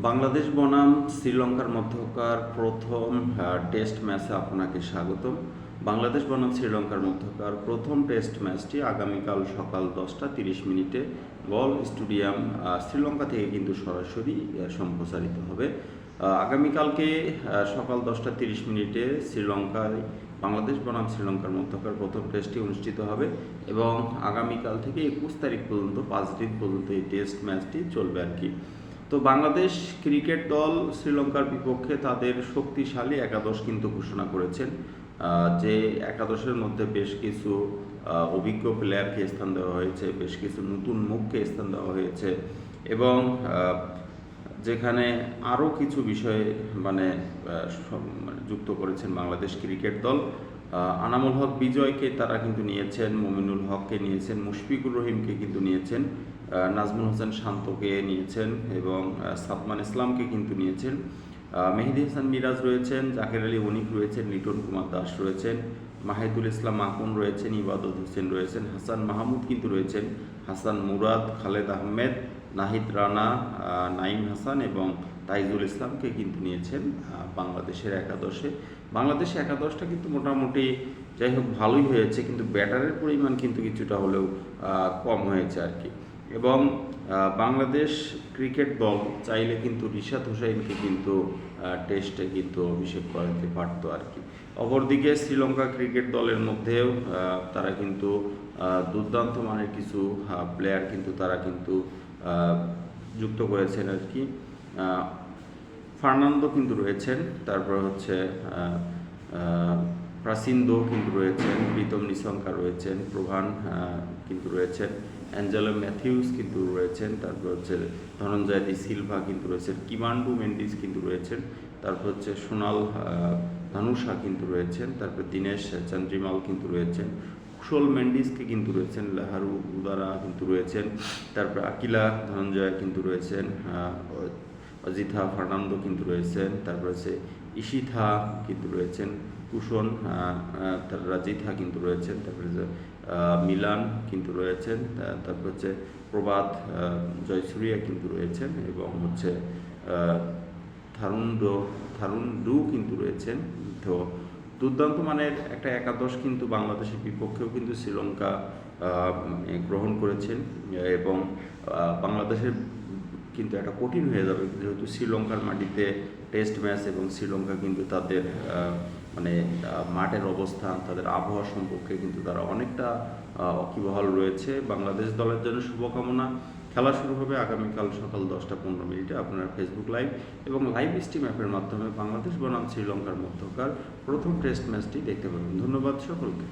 বাংলাদেশ বনাম, শ্রীলঙ্কার মধ্যকার প্রথম টেস্ট ম্যাচে আপনাকে স্বাগতম। বাংলাদেশ বনাম, শ্রীলঙ্কার মধ্যকার প্রথম টেস্ট ম্যাচটি আগামীকাল সকাল দশটা তিরিশ মিনিটে গল স্টেডিয়াম শ্রীলঙ্কা থেকে কিন্তু সরাসরি সম্প্রচারিত হবে। আগামীকালকে সকাল দশটা তিরিশ মিনিটে শ্রীলঙ্কায়, বাংলাদেশ বনাম, শ্রীলঙ্কার মধ্যকার প্রথম টেস্টটি অনুষ্ঠিত হবে এবং আগামীকাল থেকে একুশ তারিখ পর্যন্ত, পাঁচ দিন পর্যন্ত এই টেস্ট ম্যাচটি চলবে আর কি। তো বাংলাদেশ ক্রিকেট দল শ্রীলঙ্কার বিপক্ষে তাদের শক্তিশালী একাদশ কিন্তু ঘোষণা করেছেন। যে একাদশের মধ্যে বেশ কিছু অভিজ্ঞ প্লেয়ারকে স্থান দেওয়া হয়েছে, বেশ কিছু নতুন মুখকে স্থান দেওয়া হয়েছে এবং যেখানে আরও কিছু বিষয়ে মানে মানে যুক্ত করেছেন বাংলাদেশ ক্রিকেট দল। আনামুল হক বিজয়কে তারা কিন্তু নিয়েছেন, মমিনুল হককে নিয়েছেন, মুশফিকুর রহিমকে কিন্তু নিয়েছেন। নাজমুল হোসেন শান্তকে নিয়েছেন এবং সাদমান ইসলামকে কিন্তু নিয়েছেন। মেহেদি হাসান মিরাজ রয়েছেন, জাকের আলী অনিক রয়েছেন, লিটন কুমার দাস রয়েছেন, মাহিদুল ইসলাম মাকুন রয়েছেন, ইবাদত হোসেন রয়েছেন, হাসান মাহমুদ কিন্তু রয়েছেন, হাসান মুরাদ, খালেদ আহমেদ, নাহিদ রানা নাইম হাসান এবং তাইজুল ইসলামকে কিন্তু নিয়েছেন বাংলাদেশের একাদশে। বাংলাদেশের একাদশটা কিন্তু মোটামুটি যাই হোক ভালোই হয়েছে, কিন্তু ব্যাটারের পরিমাণ কিন্তু কিছুটা হলেও কম হয়েছে আর কি। এবং বাংলাদেশ ক্রিকেট দল চাইলে কিন্তু রিশাদ হুসাইনকে কিন্তু টেস্টে কিন্তু অভিষেক করাতে পারতো আর কি। অপরদিকে শ্রীলঙ্কা ক্রিকেট দলের মধ্যেও তারা কিন্তু দুর্দান্ত মানের কিছু প্লেয়ার কিন্তু তারা কিন্তু যুক্ত করেছেন আর কি। ফার্নান্দো কিন্তু রয়েছেন, তারপর হচ্ছে আহ, প্রাসিন্দো কিন্তু রয়েছেন প্রীতম নিশঙ্কা রয়েছেন প্রভান কিন্তু রয়েছেন অ্যাঞ্জেলো ম্যাথিউস কিন্তু রয়েছেন তারপর হচ্ছে ধনঞ্জয় দি সিলভা কিন্তু রয়েছেন কিমান্ডু মেন্ডিস কিন্তু রয়েছেন তারপর হচ্ছে সোনাল ধানুষা কিন্তু রয়েছেন তারপর দীনেশ চন্দ্রিমাল কিন্তু রয়েছেন কুশল মেন্ডিসকে কিন্তু রয়েছেন লাহারু উদারা কিন্তু রয়েছেন তারপর আকিলা ধনঞ্জয় কিন্তু রয়েছেন অজিথা ফার্নান্দো কিন্তু রয়েছেন তারপর হচ্ছে ইশিথা কিন্তু রয়েছেন কুশন তার রাজিথা কিন্তু রয়েছেন তারপরে যে মিলান কিন্তু রয়েছেন তারপর হচ্ছে প্রবাদ জয়সুরিয়া কিন্তু রয়েছেন এবং হচ্ছে আহ, থারুন্ডো কিন্তু রয়েছেন। তো দুর্দান্ত মানের একটা একাদশ কিন্তু বাংলাদেশের বিপক্ষেও কিন্তু শ্রীলঙ্কা গ্রহণ করেছেন এবং বাংলাদেশের কিন্তু একটা কঠিন হয়ে যাবে যেহেতু শ্রীলঙ্কার মাটিতে টেস্ট ম্যাচ এবং শ্রীলঙ্কা কিন্তু তাদের মানে মাঠের অবস্থান, তাদের আবহাওয়া সম্পর্কে কিন্তু তারা অনেকটা অকিবহাল রয়েছে। বাংলাদেশ দলের জন্য শুভকামনা। খেলা শুরু হবে আগামীকাল সকাল দশটা পনেরো মিনিটে আপনার ফেসবুক লাইভ এবং লাইভ স্ট্রিম অ্যাপের মাধ্যমে। বাংলাদেশ বনাম শ্রীলঙ্কার মধ্যকার প্রথম টেস্ট ম্যাচটি দেখতে পাবেন। ধন্যবাদ সকলকে।